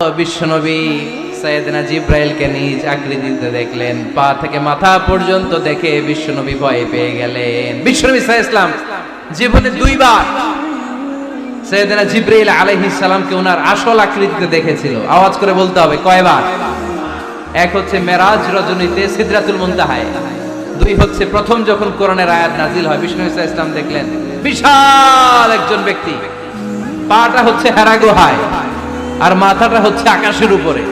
বিশ্বনবী সৈয়দনা জিব্রাইলকে নিজ আকৃতিতে দেখলেন। পা থেকে মাথা পর্যন্ত দেখে বিশ্বনবী ভয় পেয়ে গেলেন। বিশ্বনবী ইসলাম জীবনে দুইবার সৈয়দনা জিব্রাইল ওনার আসল আকৃতিতে দেখেছিল। আওয়াজ করে বলতে হবে, কয়বার? এক হচ্ছে মেরাজ রজনীতে সিদরাতুল মুনতাহায়। দুই হচ্ছে প্রথম যখন কোরআনের আয়াত নাজিল হয় বিষ্ণু ইসা ইসলাম দেখলেন, বিশাল একজন ব্যক্তি। পাটা হচ্ছে হেরা গুহায় আর মাথাটা হচ্ছে আকাশের উপরে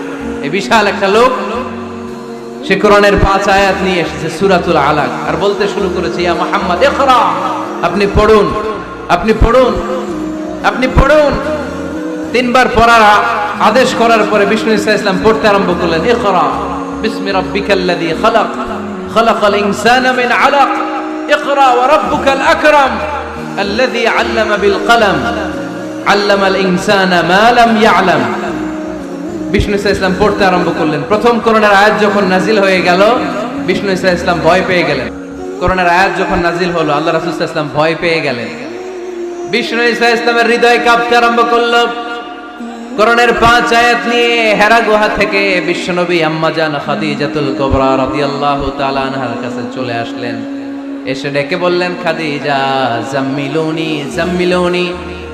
এই বিশাল একটা লোক সে কোরআনের পাঁচ আয়াত নিয়ে এসেছে সুরাতুল আলাক আর বলতে শুরু করেছে ইয়া মুহাম্মদ ইকরা আপনি পড়ুন আপনি পড়ুন আপনি পড়ুন তিনবার পড়ার আ- আদেশ করার পরে বিষ্ণু ইসা ইসলাম পড়তে আরম্ভ করলেন ইকরা বিসমি রাব্বিকাল্লাযী খালাক খালাকাল ইনসানা মিন আলাক ইকরা ওয়া রাব্বুকাল আকরাম الذي علم بالقلم আল্লাম ইনসানা মালাম ইয়ালাম। বিষ্ণু ইসলাম পড়তে আরম্ভ করলেন। প্রথম করোনার আয়াত যখন নাজিল হয়ে গেল, বিষ্ণু ইসলাম ভয় পেয়ে গেলেন। করোনার আয়াত যখন নাজিল হলো, আল্লাহ রাসুল ইসলাম ভয় পেয়ে গেলেন। বিষ্ণু ইসলামের হৃদয় কাঁপতে আরম্ভ করল। করোনার পাঁচ আয়াত নিয়ে হেরা গুহা থেকে বিশ্বনবী আম্মাজান খাদিজাতুল কোবরা রাদিয়াল্লাহু তাআলা আনহার কাছে চলে আসলেন। এসে ডেকে বললেন, খাদিজা, জাম্মিলুনি জাম্মিলুনি।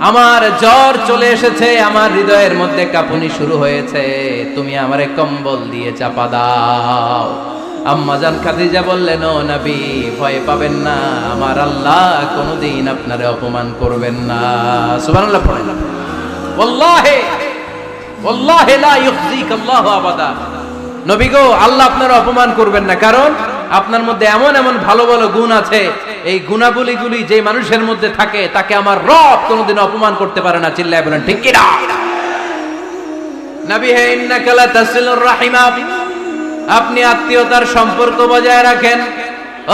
আমার জ্বর চলে এসেছে, আমার হৃদয়ের মধ্যে কাঁপুনি শুরু হয়েছে। তুমি আমারে কম্বল দিয়ে চাপা দাও। আম্মাজান খাদিজা বললেন, ও নবী, ভয় পাবেন না। আমার আল্লাহ কোনোদিন আপনারে অপমান করবেন না। সুবহানাল্লাহ পড়েন। ওয়াল্লাহি ওয়াল্লাহি লা ইউখজিক আল্লাহু আবাদা। নবী গো, আল্লাহ আপনার অপমান করবেন না। কারণ আপনার মধ্যে এমন এমন ভালো ভালো গুণ আছে এই গুণাবলীগুলি যে মানুষের মধ্যে থাকে, তাকে আমার রব কোনোদিন অপমান করতে পারে না, চিল্লায় বলেন, ঠিক কি না নবী হে, ইন্নাকা লা তাসিলুর রাহিমা। আপনি আত্মীয়তার সম্পর্ক বজায় রাখেন।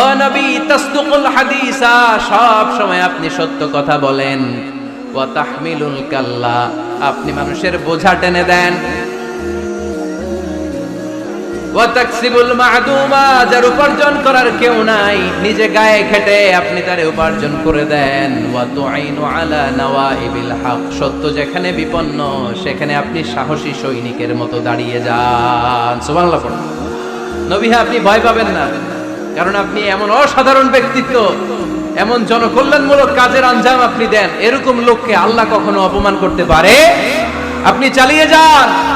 ও নবী, তাসদুকুল হাদিসা, সব সময় আপনি সত্য কথা বলেন। ওয়া তাহমিলুল কাল্লা, আপনি মানুষের বোঝা টেনে দেন। উপার্জন করার কেউ নাই। গায়ে খেটে আপনি তারে উপার্জন করে দেন। সত্য যেখানে বিপন্ন সেখানে আপনি সাহসী সৈনিকের মতো দাঁড়িয়ে যান। সুবহানাল্লাহ পড়ুন। নবী হ্যাঁ, আপনি ভয় পাবেন না। কারণ আপনি এমন অসাধারণ ব্যক্তিত্ব এমন জনকল্যাণমূলক কাজের আঞ্জাম আপনি দেন। এরকম লোককে আল্লাহ কখনো অপমান করতে পারে? আপনি চালিয়ে যান।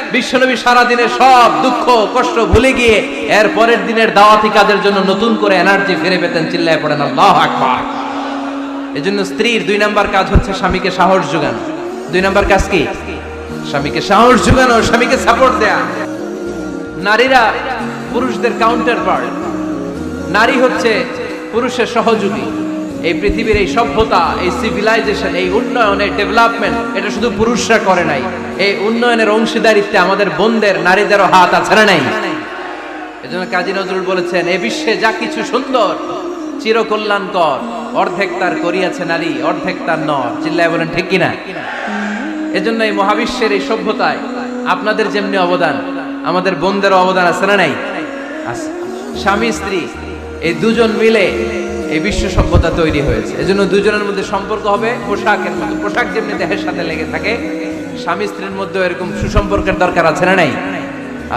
বিশ্বনবী সারাদিনের সব দুঃখ, কষ্ট ভুলে গিয়ে এর পরের দিনের দাওয়াতি কাজের জন্য নতুন করে এনার্জি ফিরে পেতেন, চিল্লায় পড়েন, আল্লাহ আকবার। এজন্য স্ত্রীর দুই নাম্বার কাজ হচ্ছে স্বামীকে সাহস যোগানো। দুই নাম্বার কাজ কি? স্বামীকে সাহস যোগানো, স্বামীকে সাপোর্ট দেয়া। নারীরা পুরুষদের কাউন্টার পার্ট নারী হচ্ছে পুরুষের সহযোগী। এই পৃথিবীর এই সভ্যতা, এই সিভিলাইজেশন এই উন্নয়ন এই ডেভেলপমেন্ট এটা শুধু পুরুষরা করে নাই। এই উন্নয়নের অংশীদারিত্বে আমাদের বোনদের, নারীদেরও হাত আছে না নাই? এজন্য কাজী নজরুল বলেছেন, এ বিশ্বে যা কিছু সুন্দর, চিরকল্যাণকর, অর্ধেক তার করিয়াছে নারী, অর্ধেক তার নর। চিল্লায় বলেন, ঠিক কিনা? এজন্য এই মহাবিশ্বের এই সভ্যতায় আপনাদের যেমনি অবদান, আমাদের বোনদেরও অবদান আছে না নাই? আছে। স্বামী, স্ত্রী, এই দুজন মিলে এই বিশ্ব সভ্যতা তৈরি হয়েছে। এজন্য দুজনের মধ্যে সম্পর্ক হবে পোশাকের মতো। পোশাক যেমনি দেহের সাথে লেগে থাকে, স্বামী স্ত্রীর মধ্যে এরকম সুসম্পর্কের দরকার আছে না নাই?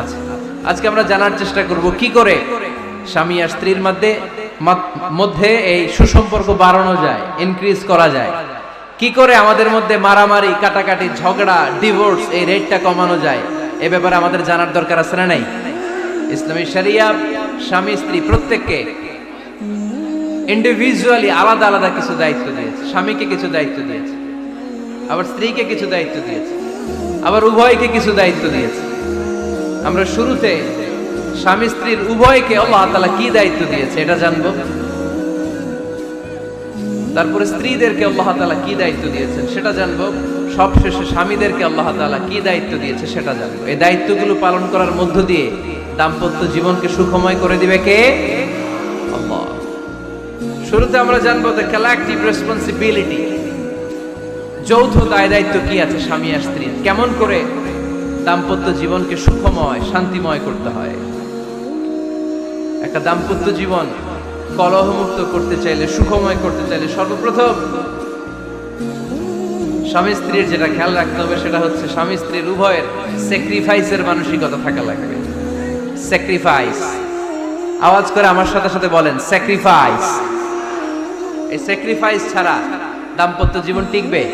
আছে আজকে আমরা জানার চেষ্টা করব কি করে স্বামী আর স্ত্রীর মধ্যে মধ্যে এই সুসম্পর্ক বাড়ানো যায় ইনক্রিজ করা যায়। কি করে আমাদের মধ্যে মারামারি, কাটাকাটি, ঝগড়া ডিভোর্স এই রেটটা কমানো যায়, এ ব্যাপারে আমাদের জানার দরকার আছে না নাই? ইসলামী শরিয়া, স্বামী, স্ত্রী প্রত্যেককে ইন্ডিভিজুয়ালি আলাদা আলাদা কিছু দায়িত্ব দিয়েছে। স্বামীকে কিছু দায়িত্ব দিয়েছে। আবার স্ত্রীকে কিছু দায়িত্ব দিয়েছে। আবার উভয়কে কিছু দায়িত্ব দিয়েছে। আমরা শুরুতে স্বামী স্ত্রীর উভয়কে আল্লাহ কি দায়িত্ব দিয়েছে এটা জানব। তারপরে স্ত্রীদেরকে আল্লাহ তাআলা কি দায়িত্ব দিয়েছেন সেটা জানব। সবশেষে স্বামীদেরকে আল্লাহ তাআলা কি দায়িত্ব দিয়েছে সেটা জানব। এই দায়িত্বগুলো পালন করার মধ্য দিয়ে দাম্পত্য জীবনকে সুখময় করে দিবে কে? শুরুতে আমরা জানব দ্য কালেকটিভ রেসপন্সিবিলিটি যৌথ দায় দায়িত্ব কি আছে, স্বামী আর স্ত্রী? কেমন করে দাম্পত্য জীবনকে সুখময়, শান্তিময় করতে হয়? একটা দাম্পত্য জীবন কলহমুক্ত করতে চাইলে, সুখময় করতে চাইলে সর্বপ্রথম স্বামী স্ত্রীর যেটা খেয়াল রাখতে হবে সেটা হচ্ছে স্বামী স্ত্রীর উভয়ের স্যাক্রিফাইসের মানসিকতা থাকা লাগবে স্যাক্রিফাইস আওয়াজ করে আমার সাথে সাথে বলেন স্যাক্রিফাইস এই স্যাক্রিফাইস ছাড়া দাম্পত্য জীবন টিকবে?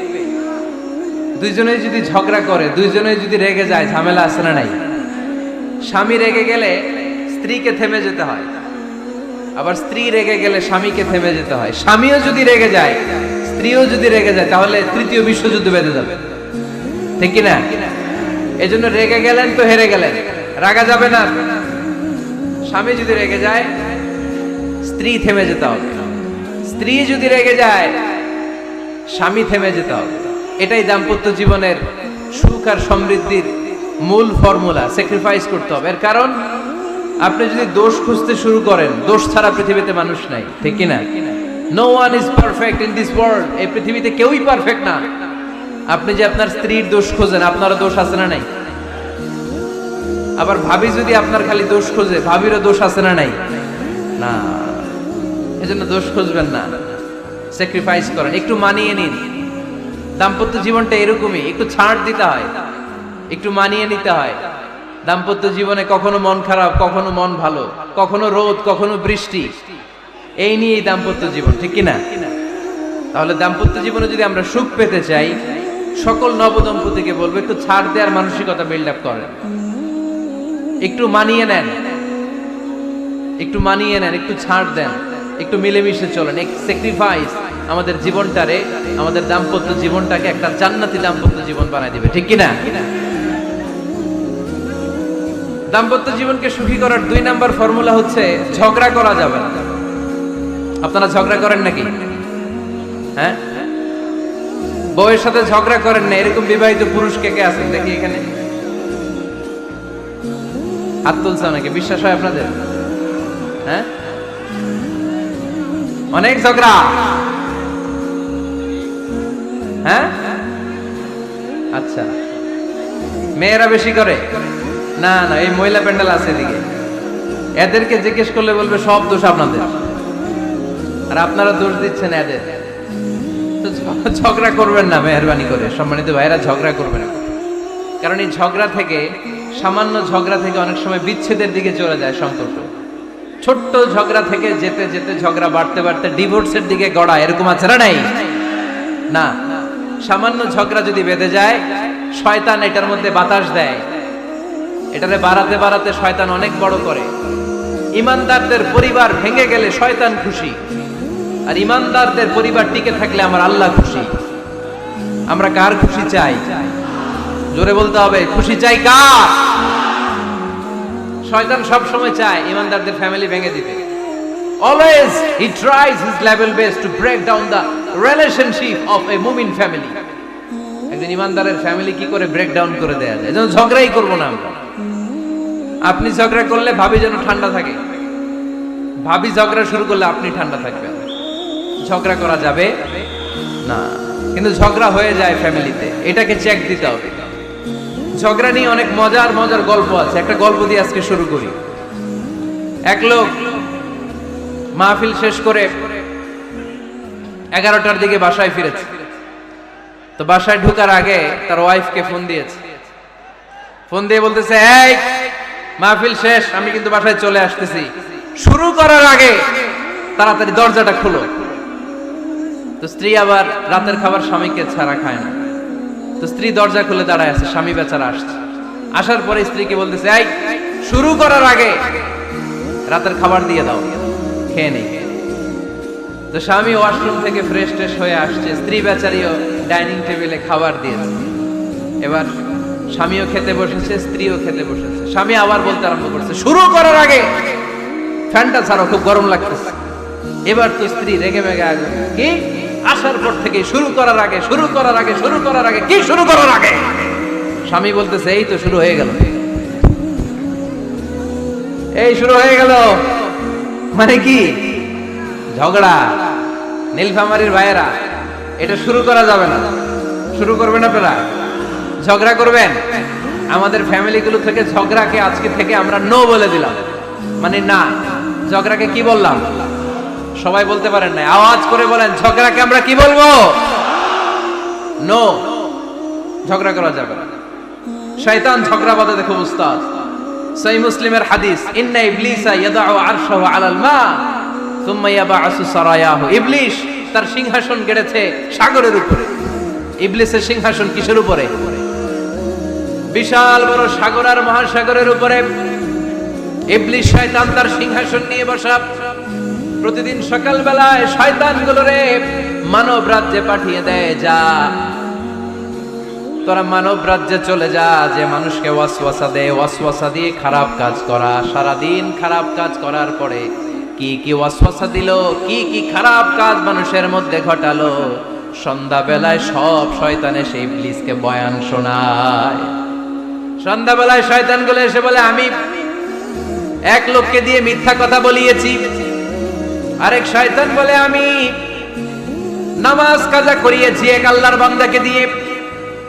দুইজনে যদি ঝগড়া করে দুইজনে যদি রেগে যায়, ঝামেলা আছে না নাই? স্বামী রেগে গেলে স্ত্রীকে থেমে যেতে হয়। আবার স্ত্রী রেগে গেলে স্বামীকে থেমে যেতে হয়। স্বামীও যদি রেগে যায়, স্ত্রীও যদি রেগে যায়, তাহলে তৃতীয় বিশ্বযুদ্ধ বেঁধে যাবে। ঠিক কি না এই জন্য রেগে গেলেন তো হেরে গেলেন। রাগা যাবে না। স্বামী যদি রেগে যায়, স্ত্রী থেমে যেতে হবে। স্ত্রী যদি রেগে যায়, স্বামী থেমে যেতে হবে। এটাই দাম্পত্য জীবনের সুখ আর সমৃদ্ধির মূল ফর্মুলা স্যাক্রিফাইস করতে হবে। এর কারণ, আপনি যদি দোষ খুঁজতে শুরু করেন, দোষ ছাড়া পৃথিবীতে মানুষ নাই, ঠিক কি না no one is perfect in this world এই পৃথিবীতে কেউই পারফেক্ট না। আপনি যে আপনার স্ত্রীর দোষ খোঁজেন, আপনারও দোষ আছে না নাই? আবার ভাবি যদি আপনার খালি দোষ খোঁজে, ভাবিরও দোষ আছে না নাই? না। এজন্য দোষ খুঁজবেন না। স্যাক্রিফাইস করেন। একটু মানিয়ে নিন। দাম্পত্য জীবনটা এরকমই। একটু ছাড় দিতে হয়। একটু মানিয়ে নিতে হয়। দাম্পত্য জীবনে কখনো মন খারাপ, কখনো মন ভালো, কখনো রোদ, কখনো বৃষ্টি। এই নিয়েই দাম্পত্য জীবন, ঠিক কিনা? তাহলে দাম্পত্য জীবনে যদি আমরা সুখ পেতে চাই, সকল নবদম্পতিকে বলব, একটু ছাড় দেওয়ার মানসিকতা বিল্ড আপ করেন। একটু মানিয়ে নেন। একটু মানিয়ে নেন, একটু ছাড় দেন। একটু মিলেমিশে চলেন, এক স্যাক্রিফাইস আমাদের জীবনটারে, আমাদের দাম্পত্য জীবনটাকে একটা জান্নাতি দাম্পত্য জীবন বানায় দিবে, ঠিক কিনা? দাম্পত্য জীবনকে সুখী করার দুই নাম্বার ফর্মুলা হচ্ছে ঝগড়া করা যাবে আপনারা ঝগড়া করেন নাকি? হ্যাঁ? বউয়ের সাথে ঝগড়া করেন না, এরকম বিবাহিত পুরুষ কে কে আছেন দেখি এখানে? হাত তুলছে অনেকে, বিশ্বাস হয় আপনাদের? হ্যাঁ? অনেক ঝগড়া। হ্যাঁ? আচ্ছা। মেয়েরা বেশি করে? না না, এই মহিলা প্যান্ডেল আছে এদিকে। এদেরকে জিজ্ঞেস করলে বলবে সব দোষ আপনাদের। আর আপনারা দোষ দিচ্ছেন এদের। ঝগড়া করবেন না মেহরবানি করে। সম্মানিত ভাইরা ঝগড়া করবেন না। কারণ এই ঝগড়া থেকে, সামান্য ঝগড়া থেকে অনেক সময় বিচ্ছেদের দিকে চলে যায় সম্পর্ক। ছোট্ট ঝগড়া থেকে যেতে যেতে ঝগড়া বাড়তে বাড়তে ডিভোর্সের দিকে গড়া, এরকম আছে না নাই? না। সামান্য ঝগড়া যদি বেঁধে যায়, শয়তান এটার মধ্যে বাতাস দেয়। এটারে বাড়াতে বাড়াতে শয়তান অনেক বড় করে। ইমানদারদের পরিবার ভেঙে গেলে শয়তান খুশি। আর ইমানদারদের পরিবার টিকে থাকলে আমার আল্লাহ খুশি। আমরা কার খুশি চাই? জোরে বলতে হবে, খুশি চাই কার? শয়তান সব সময় চায় ইমানদারদের ফ্যামিলি ভেঙে দিতে। Always he tries his level best to break down the relationship of a mumin family একজন ইমানদারের ফ্যামিলি কি করে ব্রেক ডাউন করে দেয়া যায়? যেন ঝগড়াই করব না আমরা। আপনি ঝগড়া করলে ভাবি যেন ঠান্ডা থাকে। ভাবি ঝগড়া শুরু করলে আপনি ঠান্ডা থাকবেন। ঝগড়া করা যাবে না। কিন্তু ঝগড়া হয়ে যায় ফ্যামিলিতে এটাকে চেক দিতে হবে। ঝগড়া নিয়ে অনেক মজার মজার গল্প আছে। একটা গল্প দিয়ে আজকে শুরু করি। এক লোক মাহফিল শেষ করে এগারোটার দিকে বাসায় ফিরেছে। তো বাসায় ঢুকার আগে তার ওয়াইফকে ফোন দিয়েছে। ফোন দিয়ে বলতেছে মাহফিল শেষ, আমি কিন্তু বাসায় চলে আসতেছি। শুরু করার আগে তাড়াতাড়ি দরজাটা খুলো। তো স্ত্রী আবার রাতের খাবার স্বামীকে ছাড়া খায় না। তো স্ত্রী দরজা খুলে দাঁড়ায় আছে, স্বামী বেচারা আসছে। আসার পরে স্ত্রীকে বলতেছে, এই, শুরু করার আগে রাতের খাবার দিয়ে দাও, খেয়ে নেই। তো স্বামী ওয়াশরুম থেকে ফ্রেশ ট্রেশ হয়ে আসছে, স্ত্রী বেচারিও ডাইনিং টেবিলে খাবার দিয়েছে। এবার স্বামীও খেতে বসেছে, স্ত্রীও খেতে বসেছে। স্বামী আবার বলতে আরম্ভ করছে, শুরু করার আগে ফ্যানটা ছাড়ো, খুব গরম লাগতেছে। এবার তো স্ত্রী রেগে মেগে আসবে কি? আসার পর থেকে শুরু করার আগে, শুরু করার আগে, শুরু করার আগে, কি শুরু করার আগে? স্বামী বলতেছে, এই তো শুরু হয়ে গেল। এই শুরু হয়ে গেল। মানে কি? ঝগড়া। নীলফামারির ভাইয়েরা, এটা শুরু করা যাবে না। শুরু করবেন আপনারা? ঝগড়া করবেন? আমাদের ফ্যামিলিগুলো থেকে ঝগড়াকে আজকে থেকে আমরা নো বলে দিলাম। মানে না। ঝগড়াকে কি বললাম? সবাই বলতে পারেন না আওয়াজ করে বলেন, ঝগড়াকে আমরা কি বলব? নো ঝগড়া করা যাবে না। শয়তান ঝগড়া বাদে দেখো উস্তাদ। সহি মুসলিমের হাদিস, ইন্না ইবলিসা ইয়াদাউ আরশাহু আলাল মা, সুম্মা ইয়াবাসু সারায়াহু। ইবলিস তার সিংহাসন গেড়েছে সাগরের উপরে। ইবলিসের সিংহাসন কিসের উপরে? বিশাল বড় সাগর আর মহাসাগরের উপরে। ইবলিস, শয়তান তার সিংহাসন নিয়ে বসা। প্রতিদিন সকালবেলায় শয়তানগুলোরে মানব রাজ্যে পাঠিয়ে দেয়, যা। তোরা মানব রাজ্যে চলে যা, যে মানুষকে ওয়াসওয়াসা দেয় ওয়াসওয়াসা দিয়ে খারাপ কাজ করা। সারাদিন খারাপ কাজ করার পরে কি কি ওয়াসওয়াসা দিল, কি কি খারাপ কাজ মানুষের মধ্যে ঘটালো? সন্ধ্যাবেলায় সব শয়তানে সেই ইবলিসকে বয়ান শোনায়। সন্ধ্যাবেলায় শয়তানগুলো এসে বলে, আমি এক লোককে দিয়ে মিথ্যা কথা বলিয়েছি। আরেক শয়তান বলে, আমি নামাজ কাজা করিয়েছি, এক আল্লাহর বান্দাকে দিয়ে।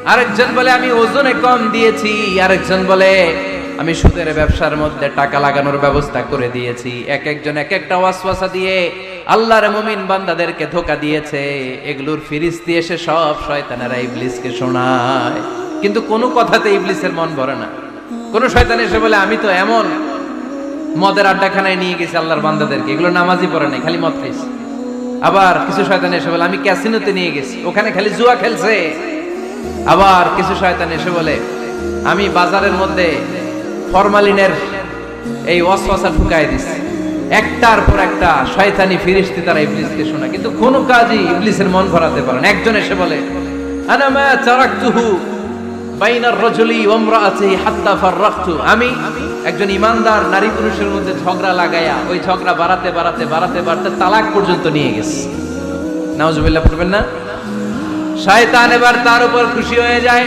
আরেকজন বলে, আমি ওজনে কম দিয়েছি। আরেকজন বলে, আমি সুদের ব্যবসার মধ্যে টাকা লাগানোর ব্যবস্থা করে দিয়েছি। এক একজন এক একটা ওয়াসওয়াসা দিয়ে আল্লাহর মুমিন বান্দাদেরকে ধোকা দিয়েছে। এগুলোর ফিরিস্তি এসে সব শয়তানেরা ইবলিসকে শোনায়। কিন্তু কোনো কথাতে ইবলিসের মন ভরে না। কোন শয়তান এসে বলে, আমি তো এমন মদের আড্ডাখানায় নিয়ে গেছি আল্লাহর বান্দাদেরকে। এগুলো নামাজই পড়ে নাই, খালি মদ খাইছে। আবার কিছু শয়তান এসে বলে, আমি ক্যাসিনোতে নিয়ে গেছি, ওখানে খালি জুয়া খেলছে। আবার কিছু শয়তান এসে বলে, আমি বাজারের মধ্যে ফরমালিনের এই ওয়াসওয়াসা ঢুকাই দিছি। একটার পর একটা শয়তানি ফিরিস্তি তারা ইবলিসকে শোনা কিন্তু কোনো কাজই ইবলিসের মন ভরাতে পারে না। একজন এসে বলে, আনা মা তারাকতুহু বাইনার রজলি ওমরাআতিহি হাত্তা ফাররাকতু। আমি একজন ইমানদার নারী পুরুষের মধ্যে ঝগড়া লাগাইয়া ওই ঝগড়া বাড়াতে বাড়াতে বাড়াতে বাড়াতে তালাক পর্যন্ত নিয়ে গেছে। নাউজুবিল্লাহ পড়বেন না? শয়তান এবার তার উপর খুশি হয়ে যায়।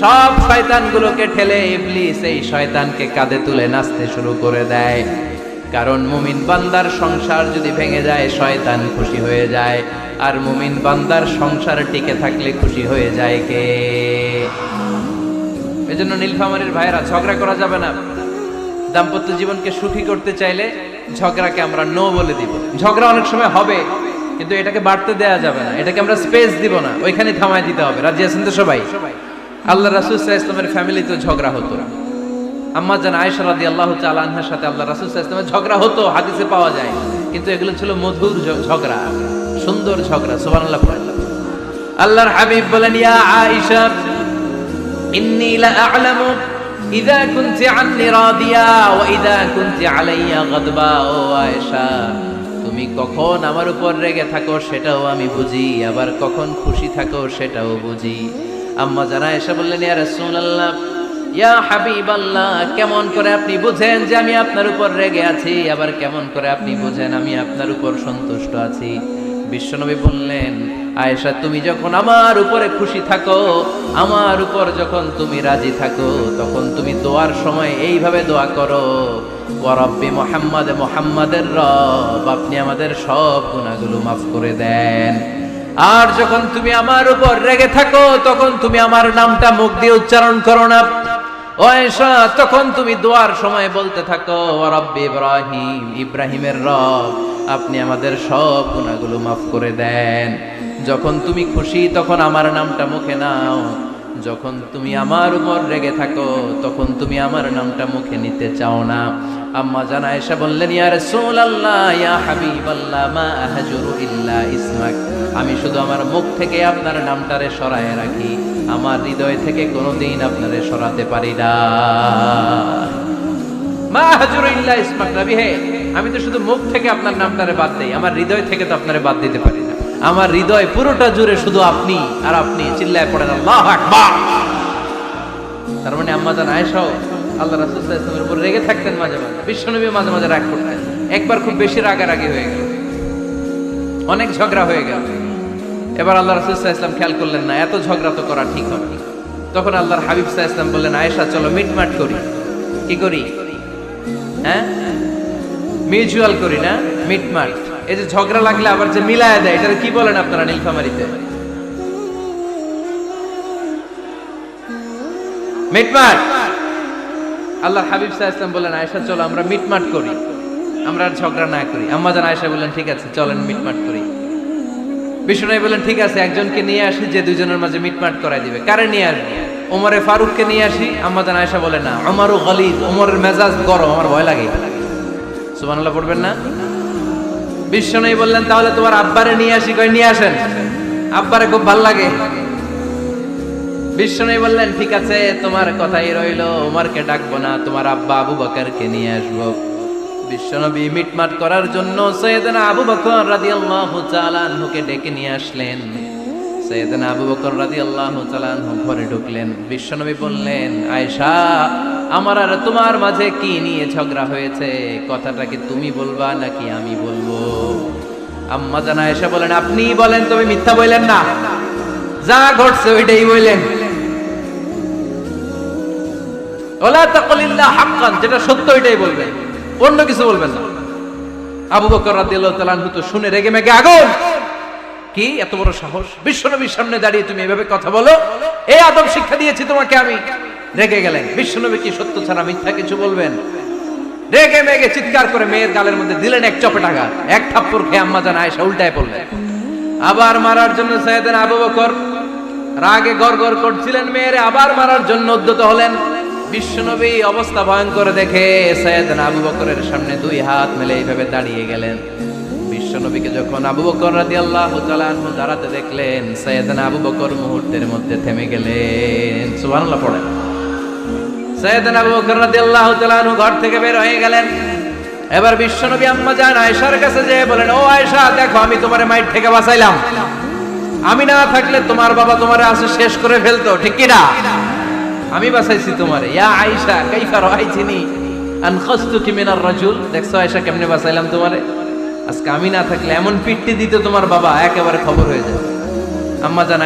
সব শয়তানগুলোকে ঠেলে ইবলিস এই শয়তানকে কাঁধে তুলে নাচতে শুরু করে দেয়। কারণ মুমিন বান্দার সংসার যদি ভেঙে যায়, শয়তান খুশি হয়ে যায়। আর মুমিন বান্দার সংসার টিকে থাকলে খুশি হয়ে যায় কে? এজন্য নীলফামারীর ভাইরা ঝগড়া করা যাবে না। দাম্পত্য জীবনকে সুখী করতে চাইলে ঝগড়াকে আমরা নো বলে দিব। ঝগড়া অনেক সময় হবে, কিন্তু এটাকে বাড়তে দেয়া যাবে না। এটাকে আমরা স্পেস দিব না, ওইখানে থামায় দিতে হবে। রাজি আছেন তো সবাই? আল্লাহ রাসুল ইসলামের ফ্যামিলিতে ঝগড়া হতো। আম্মা জান আয়েশা রাদি আল্লাহ আনহার সাথে আল্লাহ রাসুল ইসলামের ঝগড়া হতো, হাদিসে পাওয়া যায়। কিন্তু এগুলো ছিল মধুর ঝগড়া, সুন্দর ঝগড়া, সুবহানাল্লাহ পড়েন। আল্লাহর হাবিব বলেন, ইয়া আয়েশা, ইন্নী লা আ'লামু ইযা কুনতি আন্নি রাদিয়া ওয়া ইযা কুনতি আলাইয়া গাদবা, ও আয়েশা, তুমি কখন আমার উপর রেগে থাকো সেটাও আমি বুঝি, আবার কখন খুশি থাকো সেটাও বুঝি। আম্মা জানা এসে বললেন, ইয়া রাসূলুল্লাহ, ইয়া হাবিবাল্লাহ, কেমন করে আপনি বুঝেন যে আমি আপনার উপর রেগে আছি, আবার কেমন করে আপনি বুঝেন আমি আপনার উপর সন্তুষ্ট আছি। বিশ্বনবী বললেন, আয়েশা, তুমি যখন আমার উপরে খুশি থাকো, আমার উপর যখন তুমি রাজি থাকো, তখন তুমি দোয়ার সময় এইভাবে দোয়া করো ওয়ারাব্বি মোহাম্মদ, মোহাম্মদের রব, আপনি আমাদের সব গুণাগুলো মাফ করে দেন। আর যখন তুমি আমার উপর রেগে থাকো, তখন তুমি আমার নামটা মুখ দিয়ে উচ্চারণ করো না। ও আয়েশা, তখন তুমি দোয়ার সময় বলতে থাকো রব্বি ইব্রাহিম, ইব্রাহিমের রব আপনি আমাদের সব গুণাগুলো মাফ করে দেন। যখন তুমি খুশি, তখন আমার নামটা মুখে নাও। যখন তুমি আমার উপর রেগে থাকো, তখন তুমি আমার নামটা মুখে নিতে চাও না। আম্মা জানা এসে বললেন, ইয়া রাসূলুল্লাহ, ইয়া হাবিবাল্লাহ, মা আহজুরু ইল্লা ইসমাক। আমি শুধু আমার মুখ থেকে আপনার নামটারে সরায় রাখি। আমার হৃদয় থেকে কোনোদিন আপনারে সরাতে পারি না। মা আহজুরু ইল্লা ইসমাক, নবী হে। আমি তো শুধু মুখ থেকে আপনার নামটারে বাদ দেই, আমার হৃদয় থেকে তো আপনারে বাদ দিতে পারি না। আমার হৃদয় পুরোটা জুড়ে শুধু আপনি আর আপনি চিল্লায় পড়েন, আল্লাহ আকবার। তার মানে আম্মা জান আয়েশাও, আল্লাহ রাসূল সাল্লাল্লাহু আলাইহি ওয়াসাল্লামের উপর রেগে থাকতেন মাঝে মাঝে। বিশ্বনবী মাঝে মাঝে রাগ করতেন। একবার খুব বেশি রাগারাগি হয়ে গেল। অনেক ঝগড়া হয়ে গেল। এবার আল্লাহ রাসূল ওয়াসাল্লাম খেয়াল করলেন না, এত ঝগড়া তো করা ঠিক হবে তখন আল্লাহর হাবিব আলাইহি ওয়াসাল্লাম বললেন, আয়েশা, চলো মিটমাট করি। কি করি? হ্যাঁ? মিউচুয়াল করি না মিটমাট এই যে ঝগড়া লাগলে আবার যে মিলায় দেয় এটা কি বলেন আপনারা নীলফামারিতে? মিটমাট আল্লাহ হাবিব সাহা ইসলাম বললেন আয়েশা, চলো, আমরা মিটমাট করি। আমরা আর ঝগড়া না করি। আম্মা জান আয়েশা বললেন, ঠিক আছে, চলেন মিটমাট করি। বিষ্ণু বললেন, ঠিক আছে, একজনকে নিয়ে আসি যে দুজনের মাঝে মিটমাট করাই দিবে। কারে নিয়ে আসব? ওমরে ফারুককে নিয়ে আসি। আম্মা জান আয়েশা বলে, না, আমারও গলিদ ওমরের মেজাজ গরম, আমার ভয় লাগে। সুবহানাল্লাহ, পড়বেন না? বিশ্ব বিশ্বনবী বললেন, তাহলে তোমার আব্বারে নিয়ে আসি। কই, নিয়ে আসেন। আব্বারে খুব ভালো লাগে। বিশ্বনবী বললেন, ঠিক আছে, তোমার কথাই রইল, উমারকে ডাকবো না, তোমার আব্বা আবু বকরকে নিয়ে আসব। বিশ্বনবী মিটমাট করার জন্য সৈয়দনা আবু বকর রাদিয়াল্লাহু তাআলা আনহুকে ডেকে নিয়ে আসলেন। সৈয়দনা আবু বকর রাদিয়াল্লাহু তাআলা আনহু ঘরে ঢুকলেন। বিশ্বনবী বললেন, আয়েশা আমার আর তোমার মাঝে কি নিয়ে ঝগড়া হয়েছে? কথাটা কি তুমি বলবা নাকি আমি বলব? আম্মা জানা আয়েশা বলেন, আপনি বলেন তুমি মিথ্যা বললেন না। যা ঘটছে ওইটাই বললেন। ওলা তাকুলিল্লাহ হাক্কান, যেটা সত্য ওইটাই বলবেন। অন্য কিছু বলবেন না। আবু বকর রাদিয়াল্লাহু তাআলা তো শুনে রেগে মেগে আগুন। কি? এত বড় সাহস? বিশ্বনবীর সামনে দাঁড়িয়ে তুমি এভাবে কথা বলো? এই আদব শিক্ষা দিয়েছি তোমাকে আমি। রেগে গেলেন। বিশ্বনবী কি সত্য ছাড়া মিথ্যা কিছু বলবেন? রেগে মেগে চিৎকার করে মেয়ের গালের মধ্যে দিলেন এক চপে টাকা এক থাপ্পড় খেয়ে আম্মা জান আয়েশা উল্টায় পড়লেন। আবার মারার জন্য সাইয়েদান আবু বকর রাগে গর গড়গড় করছিলেন। মেয়েরে আবার মারার জন্য উদ্যত হলেন। বিশ্বনবী অবস্থা ভয়ঙ্কর দেখে সৈয়দনা আবু বকরের সামনে দুই হাত মেলে এইভাবে দাঁড়িয়ে গেলেন। বিশ্বনবীকে যখন আবু বকর রাদিয়াল্লাহু তাআলা দাঁড়াতে দেখলেন, সৈয়দনা আবু বকর মুহূর্তের মধ্যে থেমে গেলেন। সুবহানাল্লাহ, পড়েন। সৈয়দনা আবু বকর রাদিয়াল্লাহু ঘর থেকে বের হয়ে গেলেন। এবার বিশ্বনবী আম্মা আয়েশার কাছে যেয়ে বলেন, ও আয়েশা, দেখো, আমি তোমারে মাইট থেকে বাঁচাইলাম। আমি না থাকলে তোমার বাবা তোমারে আসে শেষ করে ফেলতো, ঠিক কি না? আমি বাঁচাইছি তোমারে। ইয়া আয়েশা, কাইফা রাইছিনি আন দেখছ আয়েশা, কেমনে বাঁচাইলাম তোমারে? না থাকলে এমন দিত তোমার বাবা, একেবারে খবর হয়ে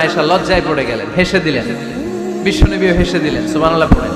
আয়েশা লজ্জায় পড়ে গেলেন, হেসে দিলেন। বিশ্বনবীও হেসে সুবহানাল্লাহ পড়ে